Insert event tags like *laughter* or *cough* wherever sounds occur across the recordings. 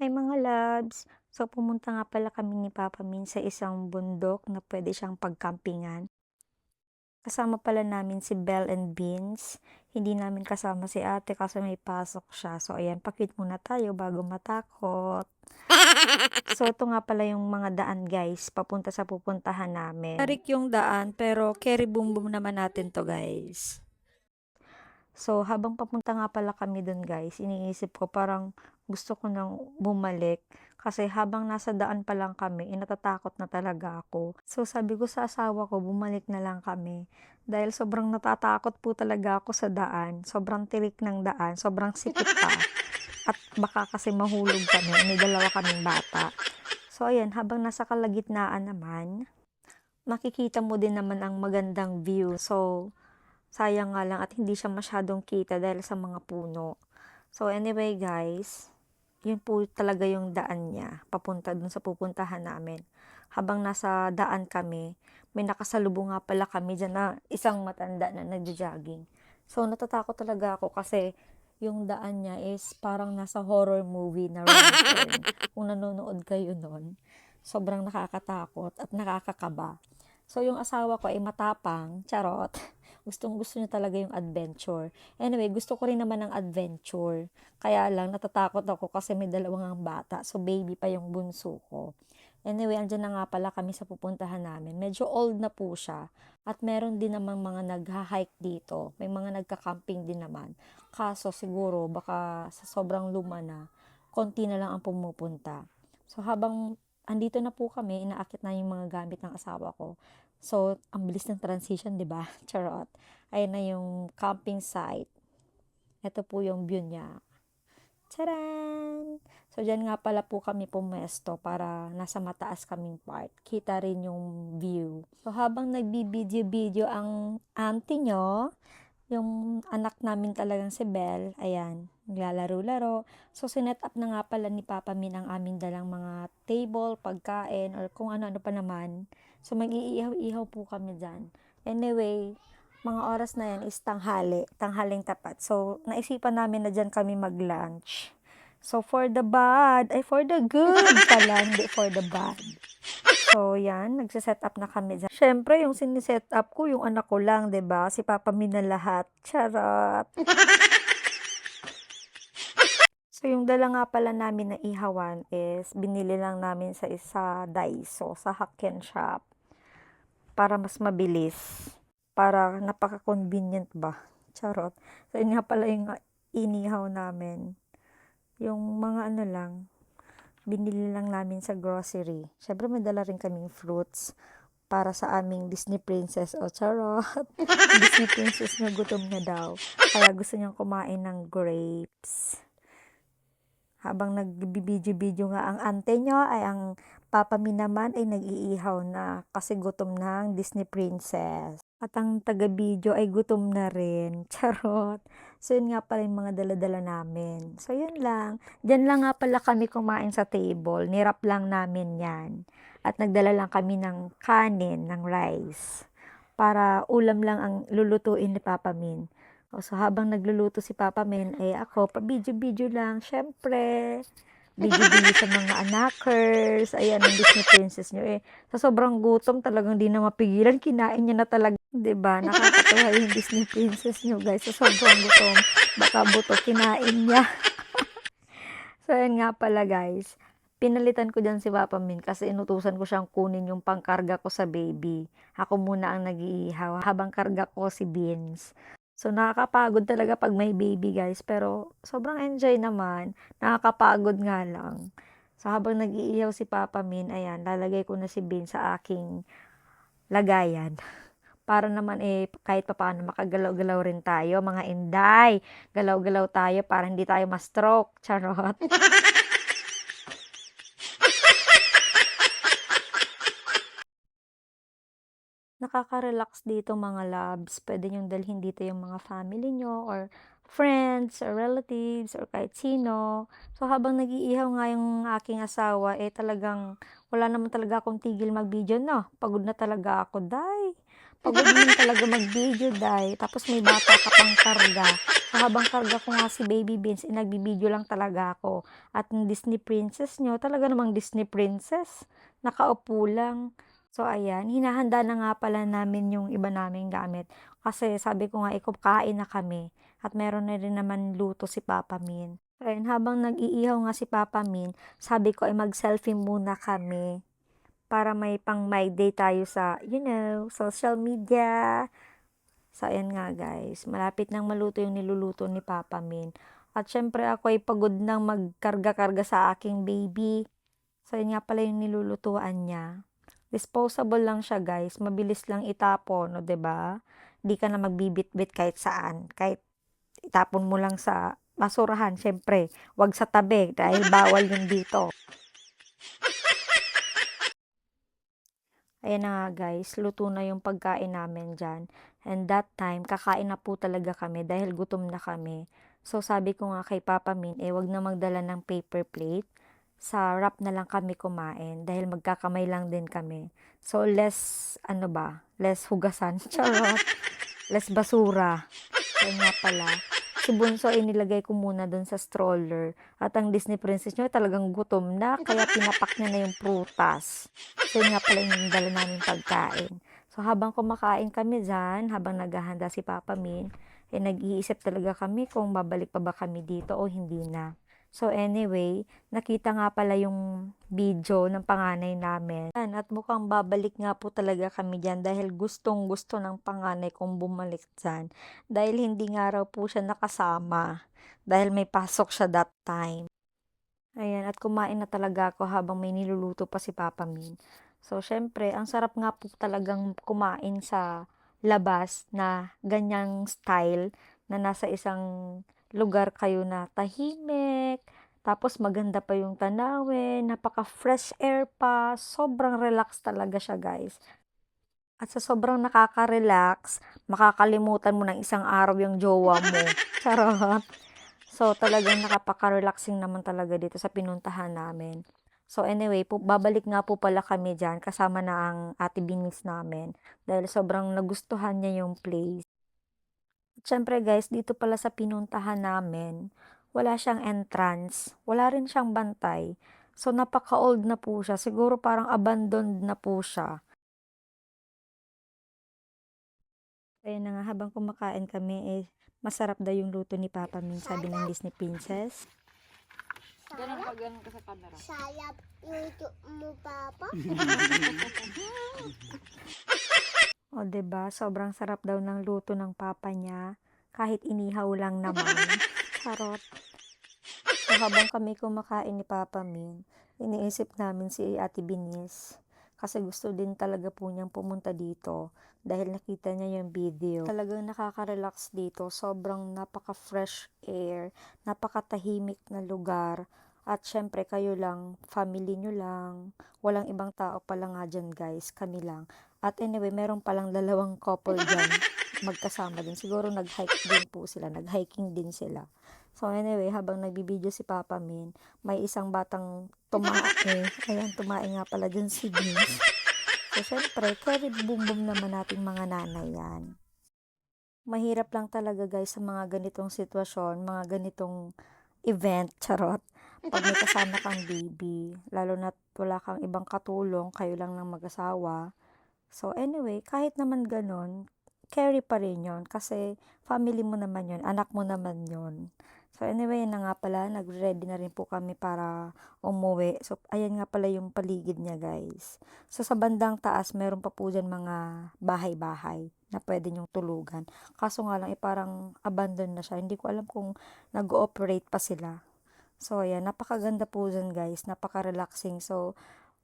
Hi mga loves! So pumunta nga pala kami ni Papa Min sa isang bundok na pwede siyang pagkampingan. Kasama pala namin si Belle and Beans. Hindi namin kasama si ate kasi may pasok siya. So ayan, pakit muna tayo bago matakot. *laughs* So ito nga pala yung mga daan guys, papunta sa pupuntahan namin. Tarik yung daan pero carry boom boom naman natin to guys. So habang papunta nga pala kami dun guys, iniisip ko parang gusto ko nang bumalik kasi habang nasa daan pa lang kami, inatatakot na talaga ako. So sabi ko sa asawa ko, bumalik na lang kami. Dahil sobrang natatakot po talaga ako sa daan. Sobrang tirik ng daan, sobrang sikip pa. At baka kasi mahulog kami, may dalawa kaming bata. So ayan, habang nasa kalagitnaan naman, makikita mo din naman ang magandang view. So, sayang nga lang at hindi siya masyadong kita dahil sa mga puno. So anyway guys, yun po talaga yung daan niya, papunta dun sa pupuntahan namin. Habang nasa daan kami, may nakasalubong nga pala kami dyan na isang matanda na nagja-jogging. So natatakot talaga ako kasi yung daan niya is parang nasa horror movie na turn. Kung nanonood kayo nun, sobrang nakakatakot at nakakakaba. So yung asawa ko ay matapang, charot. Gustong gusto niya talaga yung adventure. Anyway, gusto ko rin naman ng adventure. Kaya lang, natatakot ako kasi may dalawang ang bata. So, baby pa yung bunso ko. Anyway, andyan na nga pala kami sa pupuntahan namin. Medyo old na po siya. At meron din namang mga nagha-hike dito. May mga nagka-camping din naman. Kaso siguro, baka sa sobrang luma na, konti na lang ang pumupunta. So, habang andito na po kami, inaakit na yung mga gamit ng asawa ko. So, ang bilis ng transition, di ba? *laughs* Charot. Ayan na yung camping site. Ito po yung view niya. Charan! So, dyan nga pala po kami pumesto para nasa mataas kaming part. Kita rin yung view. So, habang nagbibideo-video ang auntie nyo, yung anak namin talagang si Belle, ayan, naglalaro-laro. So, sinet up na nga pala ni Papa Min ang aming dalang mga table, pagkain, or kung ano-ano pa naman. So, mag-iihaw-ihaw po kami dyan. Anyway, mga oras na yan is tanghali, tanghaling tapat. So, naisipan namin na dyan kami mag-lunch. So, for the bad, ay for the good *laughs* pala, hindi for the bad. So, yan, nagsiset up na kami dyan. Siyempre, yung siniset up ko, yung anak ko lang, ba Si Papa Min na lahat. Charot. *laughs* So, yung dala nga pala namin na ihawan is, binili lang namin sa isa Daiso, sa Hakken Shop. Para mas mabilis. Para napaka-convenient ba? Charot. So, yun nga pala yung inihaw namin. Yung mga ano lang, binili lang namin sa grocery. Siyempre, may dala rin kaming fruits para sa aming Disney princess. O, charot. *laughs* Disney princess na gutom na daw. Kaya gusto niyang kumain ng grapes. Habang nagbibidyo-video nga ang ante nyo, ay ang papa mi naman ay nag-iihaw na kasi gutom na ang Disney princess. At ang taga-video ay gutom na rin. *laughs* Charot. So, yun nga pala yung mga dala-dala namin. So, yun lang. Diyan lang nga pala kami kumain sa table. Nirap lang namin yan. At nagdala lang kami ng kanin, ng rice. Para ulam lang ang lulutuin ni Papa Min. O, so, habang nagluluto si Papa Min, eh ako, pa-video-video lang. Syempre, video-video sa mga anakers. Ayan, ang Disney princess nyo. Eh, sa sobrang gutom, talagang di na mapigilan. Kinain niya na talaga. ba Nakakatuwa yung Disney princess nyo, guys. Sa sobrang gutom, baka buto kinain niya. *laughs* so, ayan nga pala, guys. Pinalitan ko dyan si Papa Min kasi inutusan ko siyang kunin yung pangkarga ko sa baby. Ako muna ang nag-iihaw habang karga ko si Beans. So, nakakapagod talaga pag may baby guys. Pero, sobrang enjoy naman. Nakakapagod nga lang. So, habang nag-iihaw si Papa Min, ayan, lalagay ko na si Bean sa aking lagayan. *laughs* Para naman eh, kahit pa paano makagalaw-galaw rin tayo, mga inday. Galaw-galaw tayo para hindi tayo ma-stroke. Charot. *laughs* Nakaka-relax dito mga loves. Pwede niyong dalhin dito yung mga family niyo or friends or relatives or kahit sino. So habang nag-iihaw nga yung aking asawa, eh talagang wala naman talaga akong tigil mag-video, no? Pagod na talaga ako, day. Pagod din talaga *laughs* mag-video, day. Tapos may bata ka pang karga. So, habang karga ko nga si Baby Beans, eh, nagbibideo lang talaga ako. At yung Disney Princess nyo, talaga namang Disney Princess. Nakaupo lang. So, ayan. Hinahanda na nga pala namin yung iba naming gamit. Kasi sabi ko nga, ikukain na kami. At meron na rin naman luto si Papa Min. Ayun, habang nag-iihaw nga si Papa Min, sabi ko ay mag-selfie muna kami para may pang my day tayo sa, you know, social media. So, ayan nga guys, malapit nang maluto yung niluluto ni Papa Min. At syempre ako ay pagod nang magkarga-karga sa aking baby. So, yun nga pala yung nilulutuan niya. Disposable lang siya guys, mabilis lang itapon, no, 'di ba? Di ka na magbibitbit kahit saan, kahit itapon mo lang sa basurahan, syempre, wag sa tabi dahil bawal yun dito. *laughs* Ayan na nga guys, luto na yung pagkain namin dyan. And that time, kakain na po talaga kami dahil gutom na kami. So sabi ko nga kay Papa Min, eh wag na magdala ng paper plate. Sa wrap na lang kami kumain dahil magkakamay lang din kami. So less, ano ba, less hugasan. *laughs* Charot. less basura. Kaya nga pala. Si Bunso ay nilagay ko muna doon sa stroller. At ang Disney Princess nyo talagang gutom na, kaya pinapak niya na yung prutas. So yun nga pala yung dala namin pagkain. So habang kumakain kami dyan, habang naghahanda si Papa Min, eh nag-iisip talaga kami kung babalik pa ba kami dito o hindi na. So anyway, nakita nga pala yung video ng panganay namin. At mukhang babalik nga po talaga kami dyan dahil gustong gusto ng panganay kong bumalik dyan. Dahil hindi nga raw po siya nakasama. Dahil may pasok siya that time. Ayan, at kumain na talaga ako habang may niluluto pa si Papa Min. So, syempre, ang sarap nga po talagang kumain sa labas na ganyang style na nasa isang lugar kayo na tahimik, tapos maganda pa yung tanawin, napaka-fresh air pa, sobrang relax talaga siya guys. At sa sobrang nakaka-relax, makakalimutan mo ng isang araw yung jowa mo. *laughs* Charot. So, talagang nakapaka-relaxing naman talaga dito sa pinuntahan namin. So, anyway, po, babalik nga po pala kami dyan kasama na ang ate Binis namin dahil sobrang nagustuhan niya yung place. At syempre guys, dito pala sa pinuntahan namin, wala siyang entrance, wala rin siyang bantay. So, napaka-old na po siya. Siguro parang abandoned na po siya. Ayun na nga, habang kumakain kami, eh, masarap daw yung luto ni Papa Min, sabi ng Disney Princess. Ganun pa ganun ka sa camera. Sayap luto mo, Papa. *laughs* O, ba? Sobrang sarap daw ng luto ng papa niya, kahit inihaw lang naman. Charot. So, habang kami kumakain ni Papa Min, iniisip namin si Ate Binis. Kasi gusto din talaga po niyang pumunta dito dahil nakita niya yung video. Talagang nakaka-relax dito. Sobrang napaka-fresh air, napakatahimik na lugar. At syempre kayo lang, family nyo lang. Walang ibang tao pala nga dyan guys, kami lang. At anyway, meron palang dalawang couple dyan *laughs* magkasama din. Siguro nag-hike din po sila, nag-hiking din sila. So anyway, habang nagbibideo si Papa Min, may isang batang tumae. Ayan, tumae nga pala dyan si Vince. So syempre, carry boom boom naman nating mga nanay yan. Mahirap lang talaga guys sa mga ganitong sitwasyon, mga ganitong event, charot. Pag may kasama kang baby, lalo na wala kang ibang katulong, kayo lang ng mag-asawa. So anyway, kahit naman ganon, carry pa rin yun kasi family mo naman yun, anak mo naman yun. So anyway, na nga pala, nag-ready na rin po kami para umuwi. So ayan nga pala yung paligid niya guys. So sa bandang taas, meron pa po dyan mga bahay-bahay na pwede nyong tulugan. Kaso nga lang, eh, parang abandoned na siya. Hindi ko alam kung nag-ooperate pa sila. So ayan, napakaganda po dyan guys, napaka-relaxing. So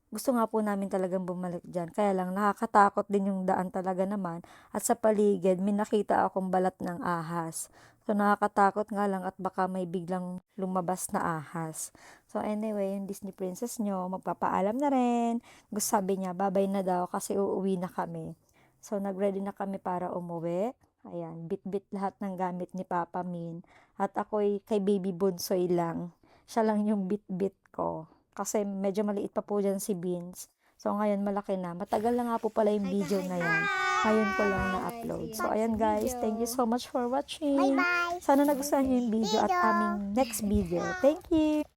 gusto nga po namin talagang bumalik dyan. Kaya lang, nakakatakot din yung daan talaga naman. At sa paligid, may nakita akong balat ng ahas. So, nakakatakot nga lang at baka may biglang lumabas na ahas. So, anyway, yung Disney Princess nyo, magpapaalam na rin. Gusto sabi niya, babay na daw kasi uuwi na kami. So, nag-ready na kami para umuwi. Ayan, bit-bit lahat ng gamit ni Papa Min. At ako'y kay Baby Bunsoy lang. Siya lang yung bit-bit ko. Kasi medyo maliit pa po dyan si Beans. So, ngayon malaki na. Matagal na nga po pala yung video na yan. Ngayon ko lang na-upload. So, ayan guys. Thank you so much for watching. Bye-bye. Sana nagustuhan niyo yung video at aming next video. Thank you!